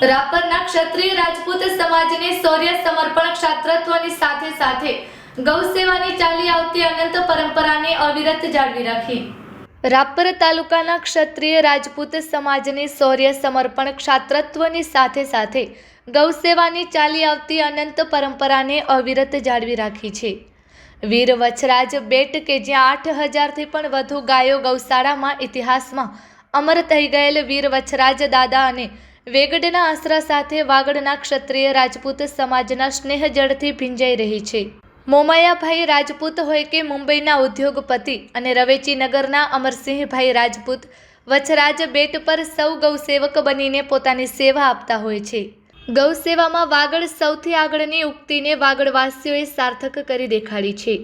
રાપરના ક્ષત્રિય રાજપૂત સમાજને શૌર્ય સમર્પણ ક્ષાત્રત્વની સાથે સાથે ગૌ સેવાની ચાલી આવતી અનંત પરંપરાને અવિરત જાળવી રાખી. રાપર તાલુકાના ક્ષત્રિય રાજપૂત સમાજને શૌર્ય સમર્પણ ક્ષાત્રત્વની સાથે સાથે ગૌ સેવાની ચાલી આવતી અનંત પરંપરાને અવિરત જાળવી રાખી છે. વીર વછરાજ બેટ કે જ્યાં આઠ હજારથી પણ વધુ ગાયો ગૌશાળામાં ઇતિહાસમાં અમર થઈ ગયેલ વીર વછરાજ દાદા અને વેગડના આશરા સાથે વાગડના ક્ષત્રિય રાજપૂત સમાજના સ્નેહ જળથી ભીંજાઈ રહી છે. મોમાયાભાઈ રાજપૂત હોય કે મુંબઈના ઉદ્યોગપતિ અને રવેચી નગરના અમરસિંહભાઈ રાજપૂત, વછરાજ બેટ પર સૌ ગૌસેવક બનીને પોતાની સેવા આપતા હોય છે. ગૌસેવામાં વાગડ સૌથી આગળની ઉક્તિને વાગડવાસીઓએ સાર્થક કરી દેખાડી છે.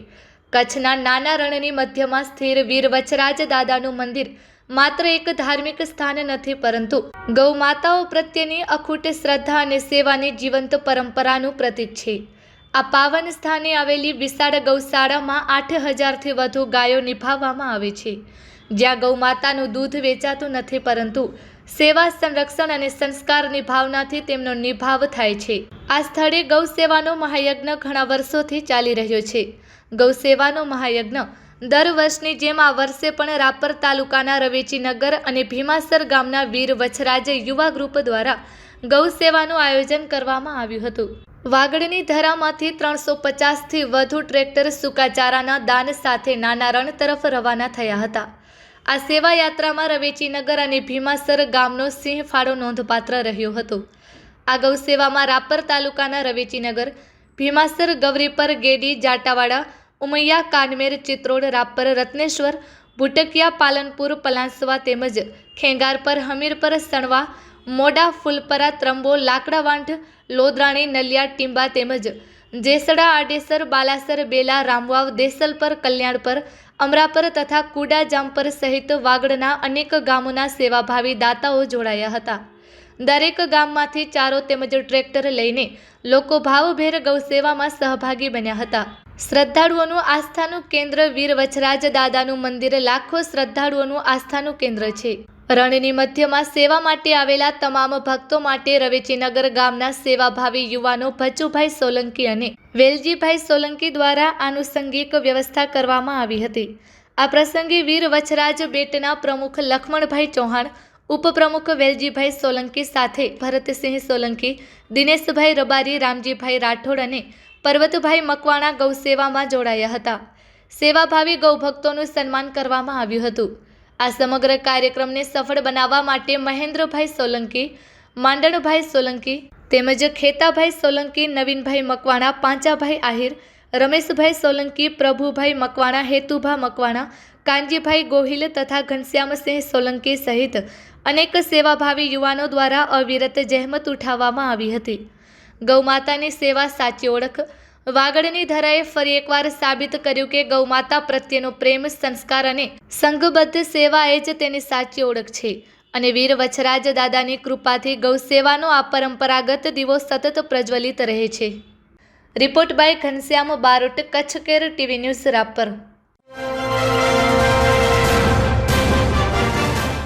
કચ્છના નાના રણની મધ્યમાં સ્થિર વીર વચરાજ દાદાનું મંદિર માત્ર એક ધાર્મિક સ્થાન નથી, પરંતુ ગૌ માતાઓ પ્રત્યેની અખૂટ શ્રદ્ધા અને સેવાની જીવંત પરંપરાનું પ્રતીક છે. આ પાવન સ્થાને આવેલી વિશાળ ગૌશાળામાં આઠ હજારથી વધુ ગાયો નિભાવવામાં આવે છે. જ્યાં ગૌ માતાનું દૂધ વેચાતું નથી, પરંતુ સેવા, સંરક્ષણ અને સંસ્કારની ભાવનાથી તેમનો નિભાવ થાય છે. આ સ્થળે ગૌ સેવાનો મહાયજ્ઞ ઘણા વર્ષોથી ચાલી રહ્યો છે. ગૌ સેવાનો મહાયજ્ઞ દર વર્ષની જેમ આ વર્ષે પણ રાપર તાલુકાના રવેચીનગર અને ભીમાસર ગામના વીર વછરાજ યુવા ગ્રુપ દ્વારા ગૌ સેવાનું આયોજન કરવામાં આવ્યું હતું. વાગડની ધરામાંથી ત્રણસો પચાસથી વધુ ટ્રેક્ટર સુકાચારાના દાન સાથે નાના રણ તરફ રવાના થયા હતા. આ સેવા યાત્રામાં રવેચીનગર અને ભીમાસર ગામનો સિંહ ફાળો નોંધપાત્ર રહ્યો હતો. આ ગૌ સેવામાં રાપર તાલુકાના રવેચીનગર ભીમાસર ગૌરીપર ગેડી, જાટાવાડા ઉમૈયા, કાનમેર, ચિત્રોડ, રાપર, રત્નેશ્વર, ભૂટકિયા, પાલનપુર, પલાસવા તેમજ ખેંગારપર હમીરપર સણવા, મોડા, ફૂલપરા, ત્રંબો લાકડાવાંઠ લોદરાણી, નલિયા, ટીંબા તેમજ જેસડા, આડેસર, બાલાસર, બેલા, રામવાવ દેસલપર કલ્યાણપર અમરાપર તથા કુડા જામપર સહિત વાગડના અનેક ગામોના સેવાભાવી દાતાઓ જોડાયા હતા. દરેક ગામમાંથી ચારો તેમજ ટ્રેક્ટર લઈને લોકો ભાવભેર ગૌસેવામાં સહભાગી બન્યા હતા. શ્રદ્ધાળુઓનું આસ્થાનું કેન્દ્ર વીર વચરાજ દાદાનું મંદિર લાખો શ્રદ્ધાળુઓનું આસ્થાનું કેન્દ્ર છે. રણની મધ્યમાં સેવા માટે આવેલા તમામ ભક્તો માટે રવેચીનગર ગામના સેવાભાવી યુવાનો ભચુભાઈ સોલંકી અને વેલજીભાઈ સોલંકી દ્વારા આનુષંગિક વ્યવસ્થા કરવામાં આવી હતી. આ પ્રસંગે વીર વચરાજ બેટના પ્રમુખ લખમણભાઈ ચૌહાણ, ઉપપ્રમુખ વેલજીભાઈ સોલંકી સાથે ભરતસિંહ સોલંકી, દિનેશભાઈ રબારી, રામજીભાઈ રાઠોડ અને પર્વતભાઈ મકવાણા ગૌસેવામાં જોડાયા હતા. સેવાભાવી ગૌભક્તોનું સન્માન કરવામાં આવ્યું હતું. આ સમગ્ર કાર્યક્રમને સફળ બનાવવા માટે મહેન્દ્રભાઈ સોલંકી, માંડણભાઈ સોલંકી તેમજ ખેતાભાઈ સોલંકી, નવીનભાઈ મકવાણા, પાંચાભાઈ આહિર, રમેશભાઈ સોલંકી, પ્રભુભાઈ મકવાણા, હેતુભા મકવાણા, કાનજીભાઈ ગોહિલ તથા ઘનશ્યામસિંહ સોલંકી સહિત અનેક સેવાભાવી યુવાનો દ્વારા અવિરત જહેમત ઉઠાવવામાં આવી હતી. ગૌમાતાની સેવા સાચી ઓળખ. વાગડની ધરાએ ફરી એકવાર સાબિત કર્યું કે ગૌમાતા પ્રત્યેનો પ્રેમ, સંસ્કાર અને સંઘબદ્ધ સેવા એ જ તેની સાચી ઓળખ છે. અને વીર વછરાજ દાદાની કૃપાથી ગૌ સેવાનો આ પરંપરાગત દીવો સતત પ્રજ્વલિત રહે છે. Report by Ghanshyam Barot Kutch care TV news Rapar.